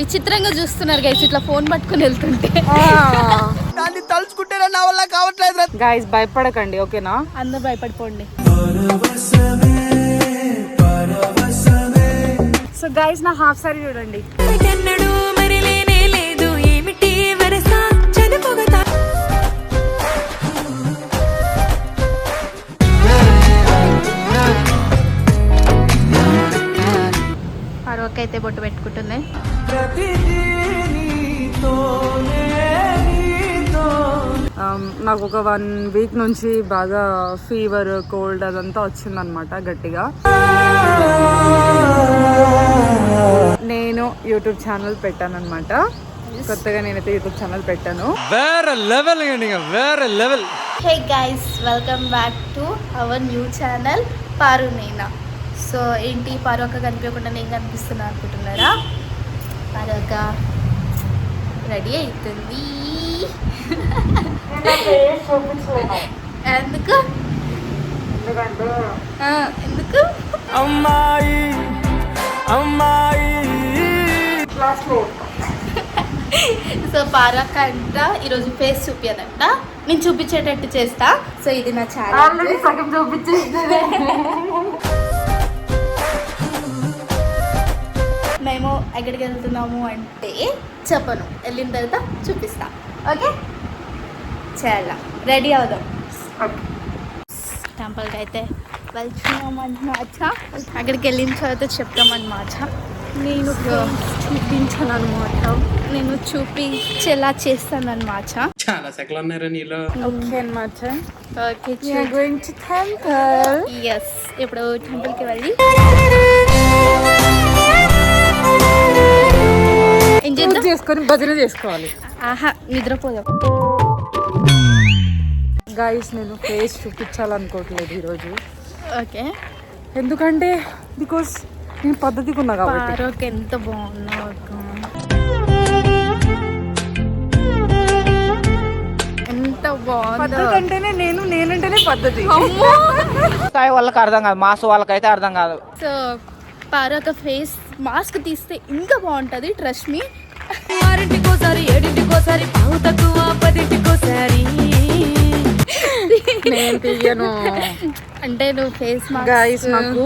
విచిత్రంగా చూస్తున్నారు గైస్ ఇట్లా ఫోన్ పట్టుకుని వెళ్తుంటే. దాన్ని తలుచుకుంటేనే నా వల్ల కావట్లేదు గాయస్ భయపడకండి ఓకేనా? అందరు భయపడిపోండి. సో గాయస్ నా హాఫ్ సారీ చూడండి. అయితే బొట్టు పెట్టుకుంటుంది. Um, నాకు ఒక వన్ వీక్ నుంచి బాగా ఫీవర్ కోల్డ్ అదంతా వచ్చిందనమాట గట్టిగా. నేను యూట్యూబ్ ఛానల్ పెట్టాను అనమాట కొత్తగా నేనైతే యూట్యూబ్ ఛానల్ పెట్టాను. వేరే లెవెల్ వేరే level hey guys welcome back to our new channel Paru నేనా సో ఏంటి? పారు అక్క కనిపించకుండా నేను కనిపిస్తున్నా అనుకుంటున్నారా? పారు అక్క రెడీ అవుతుంది ఎందుకు ఎందుకు? అమ్మాయి అమ్మాయి. సో పారక్క అంట ఈరోజు ఫేస్ చూపించదంట నేను చూపించేటట్టు చేస్తా. సో ఇది నా ఛానల్ సగం మేము ఎక్కడికి వెళ్తున్నాము అంటే చెప్పను. వెళ్ళిన తర్వాత చూపిస్తా. ఓకే? చాలా. రెడీ అవుదాం. టెంపుల్కి అయితే వెళ్తున్నామన్నమాట. అక్కడికి వెళ్ళిన తర్వాత చెప్తామన్నమాట. నేను చూపించాను అనమాట నేను చూపించేలా చేస్తానన్నమాట. చాలా సెకలు ఉన్నారా నీలో. ఓకే అనమాట okay going to temple yes ఇప్పుడు టెంపుల్కి వెళ్ళి. చేసుకొని భజన చేసుకోవాలి. ఆహా నిద్రపోదాం. గాయస్ నేను ఫేస్ చూపించాలనుకోవట్లేదు ఈరోజు. ఓకే. ఎందుకంటే బికాస్ నేను పద్ధతిగా ఉన్నా కాబట్టి. ఎంత బాగున్నావు అక్క. ఎంత బాగుందో. పద్ధతి అంటేనే నేను నేనంటేనే పద్ధతి. వాళ్ళకి అర్థం కాదు మాస్ వాళ్ళకైతే అర్థం కాదు. సో పారోక ఫేస్ మాస్క్ తీస్తే ఇంకా బాగుంటుంది ట్రస్ట్ మీ ఆరింటికోసారి ఏడింటికోసారి పావు తక్కువ పదింటికోసారి నేను తీయను. అంటే నువ్వు ఫేస్ గాయస్ నాకు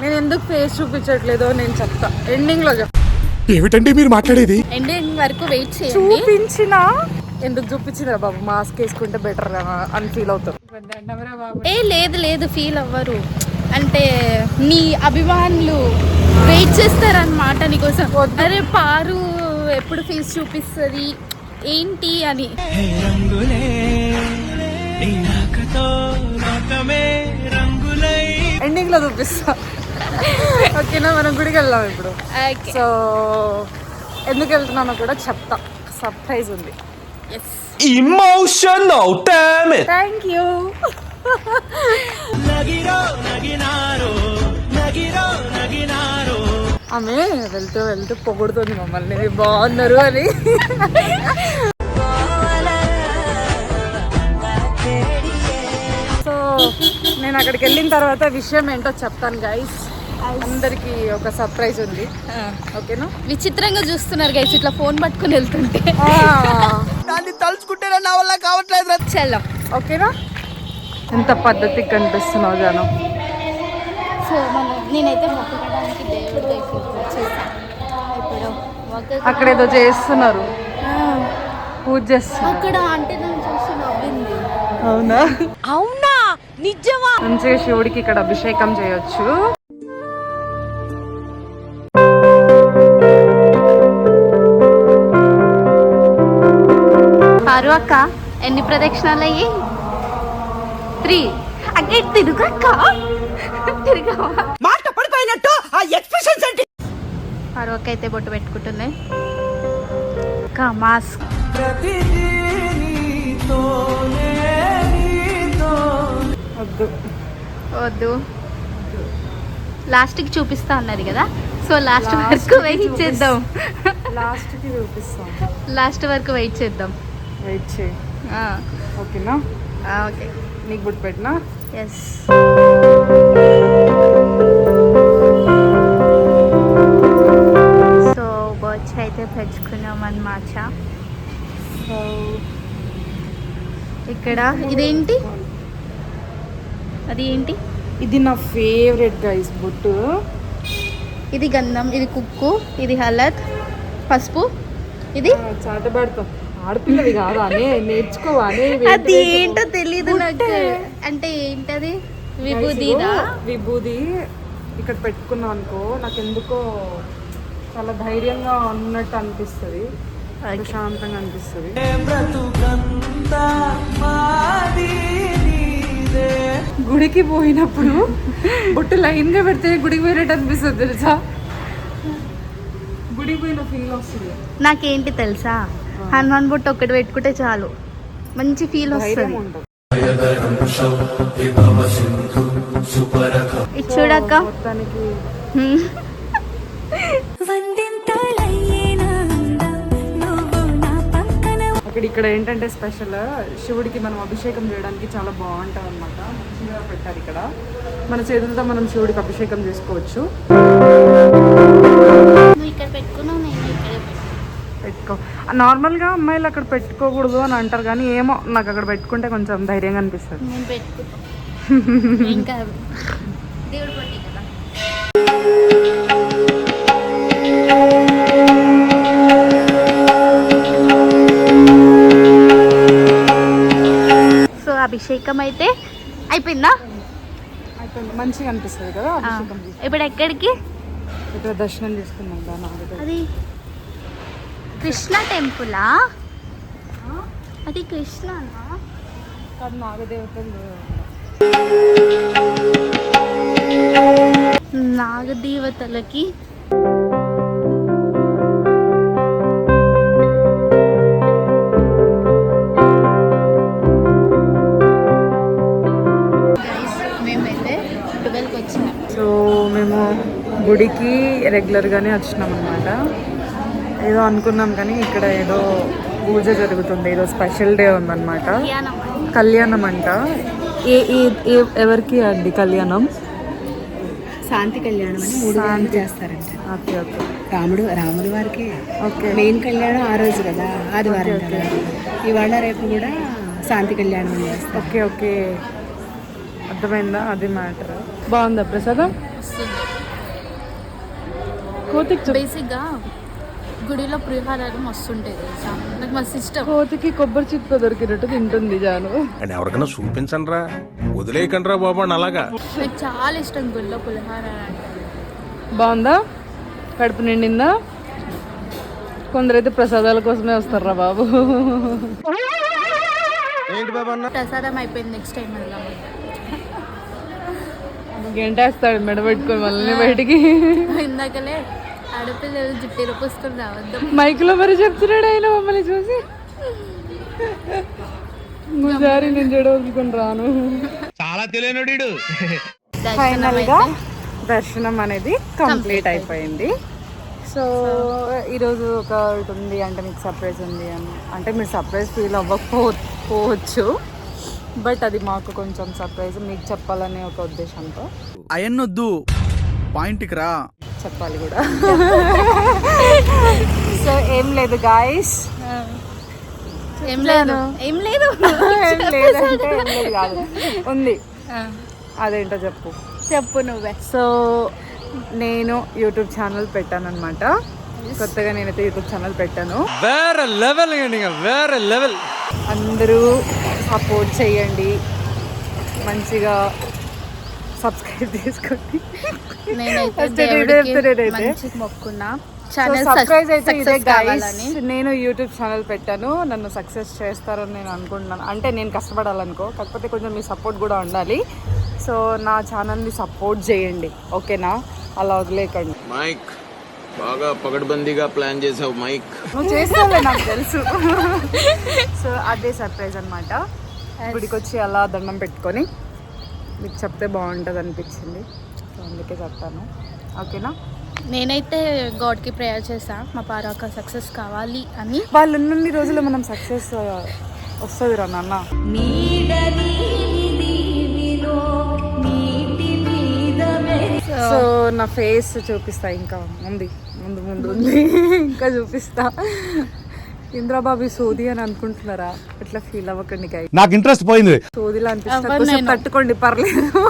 నేను ఎందుకు ఫేస్ చూపించట్లేదో నేను చెప్తా. ఎండింగ్లో చెప్తా ఏమిటండి మీరు మాట్లాడేది? ఎండింగ్ వరకు వెయిట్ చేయండి. చూపించిన? ఎందుకు చూపించిందిరా బాబు? మాస్క్ వేసుకుంటే బెటర్ అని ఫీల్ అవుతారు ఏ లేదు లేదు ఫీల్ అవ్వరు. అంటే నీ అభిమానులు వెయిట్ చేస్తారనమాట నీకోసం. అరే పారు ఎప్పుడు ఫేస్ చూపిస్తుంది? ఏంటి అని. రంగులే లోకమే రంగులై. ఎండింగ్లో చూపిస్తా. ఓకేనా మనం గుడికి వెళ్దాం ఇప్పుడు. ఓకే సో ఎందుకు వెళ్తున్నానో కూడా చెప్తా. సర్ప్రైజ్ ఉంది. ఎస్ ఇమోషనల్ థ్యాంక్ యూ నగిరో నగినారో నగిరో నగినారో. ఆమె వెళ్తూ వెళ్తూ పొగుడుతుంది మమ్మల్ని. "మీరు బాగున్నారు అని. సో నేను అక్కడికి వెళ్ళిన తర్వాత విషయం ఏంటో చెప్తాను గైస్ అందరికి ఒక సర్ప్రైజ్ ఉంది. ఓకేనా? విచిత్రంగా చూస్తున్నారు గైస్ ఇట్లా ఫోన్ పట్టుకుని వెళ్తుంటే. దాన్ని తలుచుకుంటేనే నా వల్ల కావట్లేదు చలో. ఓకేనా? ఎంత పద్ధతికి కనిపిస్తున్నావు జాను? సో మనం నేనైతే మొక్కడానికి దేవుడి దగ్గరికి వచ్చేసాను ఇప్పుడు మొక్క అక్కడ ఏదో చేస్తున్నారు. పూజ చేస్తున్నారు. అక్కడ అంటే నన్ను చూసి నవ్వింది. అవునా? అవునా? నిజమా? మంచిగా శివుడికి ఇక్కడ అభిషేకం చేయొచ్చు. పారు అక్క ఎన్ని ప్రదక్షిణాలు అయ్యి? త్రీ అక్కడ తిరుగు అక్క తిరుగవా మాట పడిపోయినట్టు ఆ ఎక్స్ప్రెషన్స్ అంటే పారు అక్క అయితే బొట్టు పెట్టుకుంటుంది. అక్క మాస్క్. వద్దు. వద్దు లాస్ట్కి చూపిస్తా అన్నది కదా. సో లాస్ట్ వరకు వెయిట్ చేద్దాం. లాస్ట్కి చూపిస్తాం. లాస్ట్ వరకు వెయిట్ చేద్దాం. వెయిట్ చేయి. ఆ, ఓకేనా? ఆ, ఓకే. నీకు బుట్టు పెట్టినా ఎస్ సో నుంచి అయితే తెచ్చుకున్నాం అన్నమాట సో ఇక్కడ ఇదేంటి? అది ఏంటి? ఇది నా ఫేవరెట్ గైస్ బొట్టు. ఇది గంధం ఇది కుక్కు ఇది హలద్ పసుపు ఇది? చాటబడతాం. ఆడపిల్లవి కాదు? అనే నేర్చుకోవా? అనే అది ఏంటో తెలీదు నాకు. అంటే ఏంటది? విభూదిదా విభూది ఇక్కడ పెట్టుకున్నాం అనుకో నాకు ఎందుకో చాలా ధైర్యంగా ఉన్నట్టు అనిపిస్తుంది. ప్రశాంతంగా అనిపిస్తుంది. గుడికి పోయినప్పుడు బొట్టు లైన్గా పెడితే గుడికి పోయినట్టు అనిపిస్తుంది తెలుసా? గుడికి పోయిన ఫీల్ వస్తుంది. నాకేంటి తెలుసా? హనుమాన్ బొట్టు ఒక్కటి పెట్టుకుంటే చాలు. మంచి ఫీల్ వస్తుంది. ఇది చూడక్క. అక్కడ ఇక్కడ ఏంటంటే స్పెషల్ శివుడికి మనం అభిషేకం చేయడానికి చాలా బాగుంటుంది అనమాట మంచిగా పెట్టారు ఇక్కడ. మన చేతులతో మనం శివుడికి అభిషేకం చేసుకోవచ్చు. పెట్టుకో. నార్మల్గా అమ్మాయిలు అక్కడ పెట్టుకోకూడదు అని అంటారు కానీ ఏమో నాకు అక్కడ పెట్టుకుంటే కొంచెం ధైర్యంగా అనిపిస్తుంది. సో అభిషేకం అయితే అయిపోయిందా? అయిపోయింది. మంచిగా అనిపిస్తుంది కదా. ఇప్పుడు ఎక్కడికి? ఇక్కడ దర్శనం చేసుకున్నాం. అది కృష్ణ టెంపులా? అది కృష్ణనా? కాదు నాగదేవతలు నాగదేవతలకి? మేమైతే ట్వెల్వ్కి వచ్చినాం. సో మేము గుడికి రెగ్యులర్గానే వచ్చినాం అనమాట ఏదో అనుకున్నాం కానీ ఇక్కడ ఏదో పూజ జరుగుతుంది. ఏదో స్పెషల్ డే ఉందన్నమాట. కళ్యాణం. కళ్యాణం అంట. ఏ ఏ- ఎవరికి అండి కళ్యాణం? శాంతి కళ్యాణం అని మూడు రోజులు చేస్తారంట. Okay okay. రాముడు రాముడి వారికి. ఓకే. మెయిన్ కళ్యాణం ఆ రోజు కదా ఆదివారం కదా. ఇవాళ రేపు కూడా శాంతి కళ్యాణం అని చేస్తారు. Okay okay. అర్థమైందా? అది మ్యాటర్. బాగుందా ప్రసాదం? కోతికి బేసిక్గా గుడిలో పులిహారాలు మస్తు ఉంటాయి తెలుసా? నాకు మస్తు ఇష్టం. కోతికి కొబ్బరి చిప్ప దొరికినట్టు తింటుంది జాను. అని ఎవరికైనా చూపించండి రా వదిలేయకండి రా బాబు అలాగా. నాకు చాలా ఇష్టం గుడిలో పులిహార అంటే. బాగుందా? కడుపు నిండిందా? కొందరైతే ప్రసాదాల కోసమే వస్తారా బాబు. ప్రసాదం అయిపోయింది నెక్స్ట్ టైం వెళ్దాం. గంటేస్తాడు మెడ పెట్టుకొని మళ్ళీ బయటికి? ఇందాకలే ఆడపిల్లలు జుట్టు రావద్దాం. మైక్లో మరి చెప్తున్నాడు ఆయన మమ్మల్ని చూసి. ఇంకోసారి నేను జడవలుచుకొని రాను. చాలా తెలియనుడు దర్శనం ఫైనల్గా అయితే దర్శనం అనేది కంప్లీట్ అయిపోయింది. సో ఈరోజు ఒక ఒకటి ఉంది అంటే మీకు సర్ప్రైజ్ ఉంది అని. అంటే మీరు సర్ప్రైజ్ ఫీల్ అవ్వకపోవచ్చు. బట్ అది మాకు కొంచెం సర్ప్రైజ్ మీకు చెప్పాలనే ఒక ఉద్దేశంతో. అయన్నొద్దు. పాయింట్కి రా. చెప్పాలి కూడా. సో ఏం లేదు గాయస్ ఏం లేదు. ఏం లేదు. ఏం లేదంటే ఏం లేదు కాదు. ఉంది. అదేంటో చెప్పు. చెప్పు నువ్వే. సో నేను యూట్యూబ్ ఛానల్ పెట్టాను అనమాట కొత్తగా నేనైతే యూట్యూబ్ ఛానల్ పెట్టాను. వేరే లెవెల్ వేరే లెవెల్ అందరూ సపోర్ట్ చేయండి. మంచిగా సబ్స్క్రైబ్ చేసుకోండి. నేను యూట్యూబ్ ఛానల్ పెట్టాను. నన్ను సక్సెస్ చేస్తారని నేను అనుకుంటున్నాను. అంటే నేను కష్టపడాలనుకో కాకపోతే కొంచెం మీ సపోర్ట్ కూడా ఉండాలి. సో నా ఛానల్ని సపోర్ట్ చేయండి. ఓకేనా? అలా వదిలేకండి. మైక్ బాగా పగడ్బందీగా ప్లాన్ చేసావు మైక్ నువ్వు చేస్తావులే నాకు తెలుసు. సో అదే సర్ప్రైజ్ అనమాట గుడికి వచ్చి అలా దండం పెట్టుకొని మీకు చెప్తే బాగుంటుంది అనిపించింది. సో అందుకే చెప్తాను. ఓకేనా? నేనైతే గాడ్కి ప్రేయర్ చేసా మా పారాక సక్సెస్ కావాలి అని. వాళ్ళు ఉన్నన్ని రోజులు మనం సక్సెస్ వస్తుంది రా నాన్న. సో నా ఫేస్ చూపిస్తా ఇంకా. ఉంది. ముందు ముందు ఉంది. ఇంకా చూపిస్తా. ఇంద్రాబాబు సోది అని అనుకుంటున్నారా? ఇట్లా ఫీల్ అవ్వకండి. నాకు ఇంట్రెస్ట్ పోయింది. సోదిలా అనిపిస్తుంది. కొంచెం తట్టుకోండి పర్లేదు.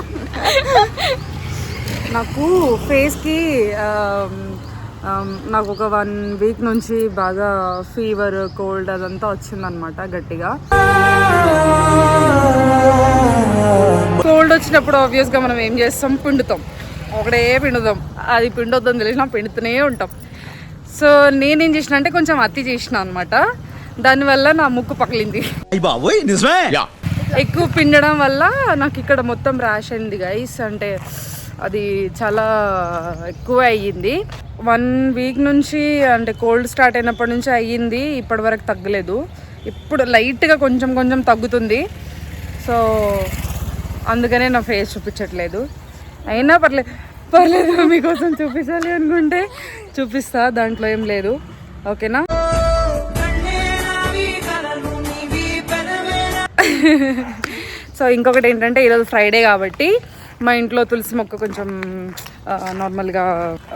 నాకు ఫేస్కి నాకు ఒక వన్ వీక్ నుంచి బాగా ఫీవర్ కోల్డ్ అదంతా వచ్చిందనమాట గట్టిగా. కోల్డ్ వచ్చినప్పుడు ఆబ్వియస్గా మనం ఏం చేస్తాం? పిండుతాం. ఒకటే పిండుతాం అది పిండొద్దని తెలిసిన పిండుతూనే ఉంటాం. సో నేనేం చేసిన అంటే కొంచెం అతి చేసిన అనమాట దానివల్ల నా ముక్కు పగిలింది. ఎక్కువ పిండడం వల్ల నాకు ఇక్కడ మొత్తం ర్యాష్ అయింది గైస్ అంటే అది చాలా ఎక్కువ అయ్యింది. వన్ వీక్ నుంచి అంటే కోల్డ్ స్టార్ట్ అయినప్పటి నుంచి అయ్యింది ఇప్పటి వరకు తగ్గలేదు. ఇప్పుడు లైట్గా కొంచెం కొంచెం తగ్గుతుంది. సో అందుకనే నా ఫేస్ చూపించట్లేదు. అయినా పర్లేదు పర్లేదు మీకోసం చూపించాలి అనుకుంటే చూపిస్తా దాంట్లో ఏం లేదు. ఓకేనా? సో ఇంకొకటి ఏంటంటే ఈరోజు ఫ్రైడే కాబట్టి మా ఇంట్లో తులసి మొక్క కొంచెం నార్మల్గా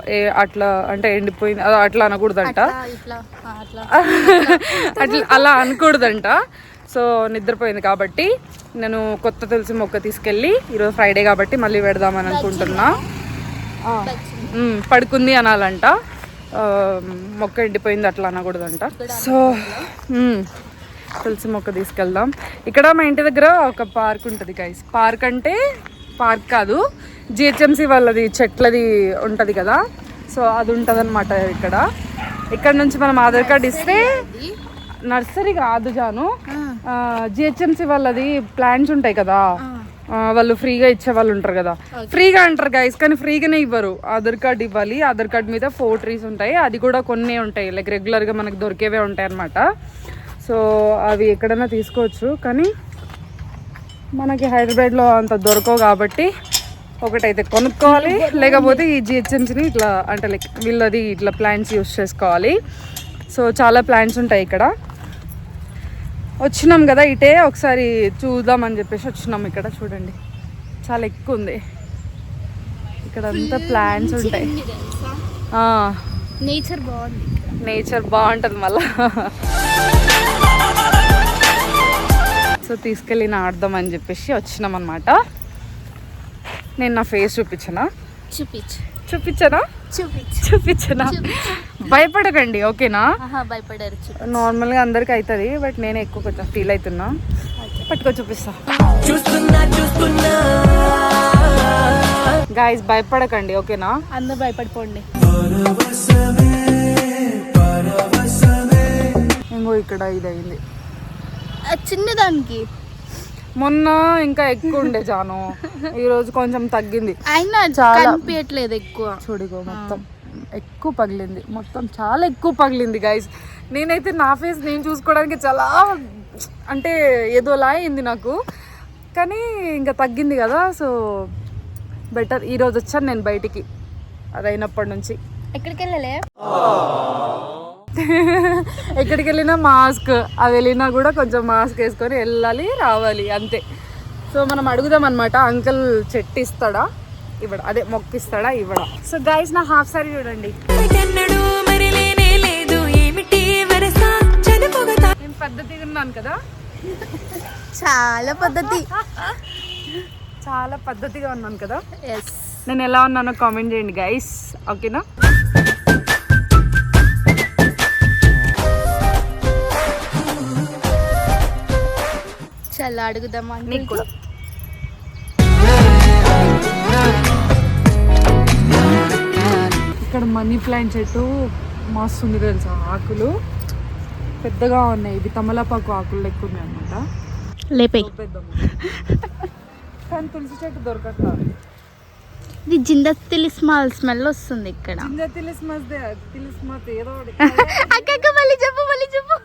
ఏ అట్లా అంటే ఎండిపోయింది అట్లా అనకూడదంట. అట్లా అలా అనకూడదంట. సో నిద్రపోయింది కాబట్టి నేను కొత్త తులసి మొక్క తీసుకెళ్ళి ఈరోజు ఫ్రైడే కాబట్టి మళ్ళీ పెడదామని అనుకుంటున్నా. పడుకుంది అనాలంట. మొక్క ఎండిపోయింది అట్లా అనకూడదంట. సో తులసి మొక్క తీసుకెళ్దాం. ఇక్కడ మా ఇంటి దగ్గర ఒక పార్క్ ఉంటుంది గైస్ పార్క్ అంటే పార్క్ కాదు జిహెచ్ఎంసి వాళ్ళది చెట్లది ఉంటుంది కదా. సో అది ఉంటుంది ఇక్కడ. ఇక్కడ నుంచి మనం ఆధార్ కార్డ్ ఇస్తే నర్సరీ కాదు జాను. జిహెచ్ఎంసి వాళ్ళది ప్లాంట్స్ ఉంటాయి కదా. వాళ్ళు ఫ్రీగా ఇచ్చే వాళ్ళు ఉంటారు కదా. ఫ్రీగా అంటారు గైస్ కానీ ఫ్రీగానే ఇవ్వరు. ఆధార్ కార్డ్ ఇవ్వాలి. ఆధార్ కార్డ్ మీద ఫోర్ ట్రీస్ ఉంటాయి. అది కూడా కొన్ని ఉంటాయి. లైక్ రెగ్యులర్గా మనకి దొరికేవే ఉంటాయి అనమాట సో అవి ఎక్కడైనా తీసుకోవచ్చు. కానీ మనకి హైదరాబాద్లో అంత దొరకవు కాబట్టి ఒకటైతే కొనుక్కోవాలి. లేకపోతే ఈ జిహెచ్ఎంసీని ఇట్లా అంటే లైక్ వీళ్ళది ఇట్లా ప్లాంట్స్ యూస్ చేసుకోవాలి. సో చాలా ప్లాంట్స్ ఉంటాయి ఇక్కడ. వచ్చినాం కదా ఇటే ఒకసారి చూద్దామని చెప్పేసి వచ్చినాం ఇక్కడ చూడండి. చాలా ఎక్కువ ఉంది ఇక్కడ అంతా ప్లాంట్స్ ఉంటాయి. నేచర్ బాగుంది. నేచర్ బాగుంటుంది మళ్ళా. సో తీసుకెళ్ళి ఆడదాం అని చెప్పేసి వచ్చినాం అనమాట నేను నా ఫేస్ చూపించనా? చూపించు. చూపించనా? చూపించు. చూపించనా? భయపడకండి ఓకేనా? భయపడారు నార్మల్గా అందరికి అవుతుంది బట్ నేను ఎక్కువ కొంచెం ఫీల్ అవుతున్నా పట్టుకో చూపిస్తా. గాయస్ భయపడకండి ఓకేనా? అందరూ భయపడిపోండి. ఇంకో ఇక్కడ ఇది అయింది ఆ చిన్నదానికి. మొన్న ఇంకా ఎక్కువ ఉండే జాను. ఈ రోజు కొంచెం తగ్గింది. అయినా చాలా. కనిపించట్లేదు ఎక్కువ. చూడిగో మొత్తం ఎక్కువ పగిలింది. మొత్తం చాలా ఎక్కువ పగిలింది గైస్ నేనైతే నా ఫేస్ నేను చూసుకోవడానికి చాలా అంటే ఏదోలా అయింది నాకు. కానీ ఇంకా తగ్గింది కదా సో బెటర్ ఈరోజు వచ్చాను నేను బయటికి. అదైనప్పటి నుంచి. ఎక్కడికి వెళ్ళలే ఎక్కడికి వెళ్ళినా మాస్క్. అది వెళ్ళినా కూడా కొంచెం మాస్క్ వేసుకొని వెళ్ళాలి రావాలి అంతే. సో మనం అడుగుదాం అనమాట అంకుల్ చెట్టు ఇస్తాడా ఇవ్వడా? అదే మొక్కిస్తాడా? ఇవ్వడా? సో గైస్ నా హాఫ్ సారీ చూడండి. నేను పద్ధతిగా ఉన్నాను కదా? చాలా పద్ధతి. చాలా పద్ధతిగా ఉన్నాను కదా? ఎస్ నేను ఎలా ఉన్నానో కామెంట్ చేయండి గైస్ ఓకేనా చాలా అడుగుదాం నీకు కూడా. ఇక్కడ మనీ ప్లాంట్ చెట్టు మస్తు ఉంది తెలుసా? ఆకులు పెద్దగా ఉన్నాయి. ఇవి తమలపాకు ఆకులు లెక్క ఉన్నాయి అనమాట లేపే పెద్ద కానీ తులసి చెట్టు దొరకట్లేదు. ఇది జిందత్తిలి స్మాల్ స్మెల్ వస్తుంది ఇక్కడ. ఇంకా తిలిస్మస్ తిలిస్మత్ ఏదో. అక్క మళ్ళీ చెప్పు మళ్ళీ చెప్పు.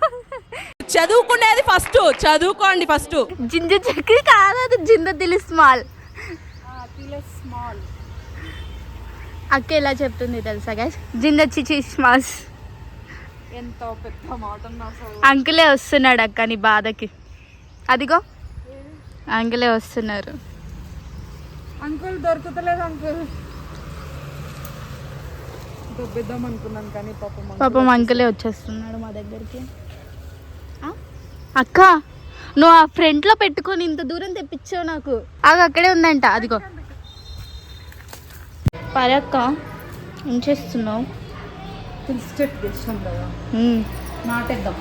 చదువుకునేది ఫస్ట్ చదువుకోండి ఫస్ట్. జింజ చెక్కి కాదు అది జిందత్తిలి స్మాల్. ఆ, తిలస్ స్మాల్. అక్క ఎలా చెప్తుంది తెలుసా గైస్ జింద చిచి స్మాల్స్ ఎంత పెద్ద మాట అంకులే వస్తున్నాడు అక్క నీ బాధకి. అదిగో. అంకులే వస్తున్నారు. Uncle దొరుకుతలేదు uncle. దొబ్బేద్దాం అనుకున్నాను కానీ పాపం పాపం అంకులే వచ్చేస్తున్నాడు మా దగ్గరికి? అక్క నువ్వు ఆ ఫ్రంట్లో పెట్టుకొని ఇంత దూరం తెప్పించావు నాకు. అది అక్కడే ఉందంట అదిగో. పరక్క ఏం చేస్తున్నావు. నాటేద్దాం.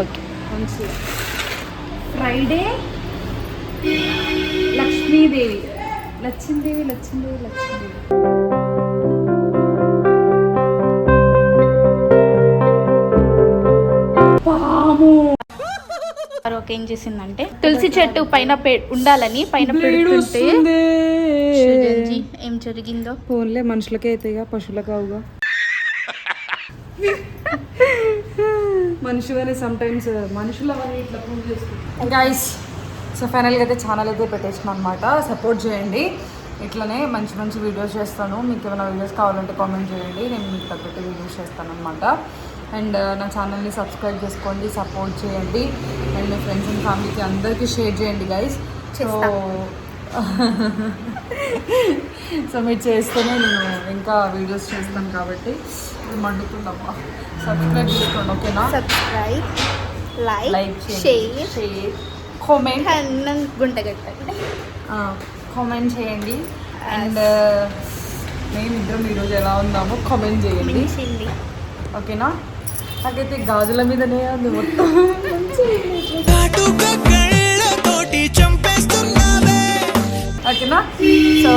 ఓకే. మంచిగా ఫ్రైడే లక్ష్మీదేవి. లక్ష్మీదేవి లక్ష్మీదేవి లక్ష్మీదేవి పరక్క ఏం చేసిందంటే తులసి చెట్టు పైన ఉండాలని పైన పెడుతుంటే ఏం జరిగిందో? ఫోన్లే మనుషులకే అవుతాయిగా పశువులకు అవుగా మనుషులనే సమ్ టైమ్స్ మనుషుల ఇట్లా చేసుకుంటాం గైస్ సో ఫైనల్గా అయితే ఛానల్ అయితే పెట్టేసిన అనమాట సపోర్ట్ చేయండి. ఇట్లనే మంచి మంచి వీడియోస్ చేస్తాను. మీకు ఏమైనా వీడియోస్ కావాలంటే కామెంట్ చేయండి. నేను మీకు తగ్గట్టు వీడియోస్ చేస్తాను అనమాట అండ్ నా ఛానల్ని సబ్స్క్రైబ్ చేసుకోండి సపోర్ట్ చేయండి. మీ ఫ్రెండ్స్ అండ్ ఫ్యామిలీకి అందరికీ షేర్ చేయండి గైస్ సో సో మీరు చేస్తేనే నేను ఇంకా వీడియోస్ చేస్తాను కాబట్టి మండుతుందమ్మా సబ్స్క్రైబ్ చేసుకోండి ఓకేనా subscribe like like share share comment గుంట కట్టండి. కామెంట్ చేయండి. అండ్ మేమిద్దరం ఈరోజు ఎలా ఉన్నామో కామెంట్ చేయండి. ఓకేనా నాకైతే గాజుల మీదనే ఉంది మొత్తం. ఓకేనా? సో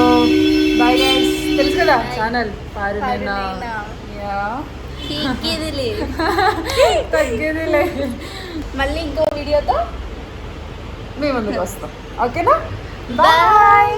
బాయ్ గైస్ తెలుసు కదా ఛానల్? పారు నిన్న యా ఇది తగ్గేది లేదు మళ్ళీ ఇంకో వీడియోతో మేము ముందుకు వస్తాం. ఓకేనా? బాయ్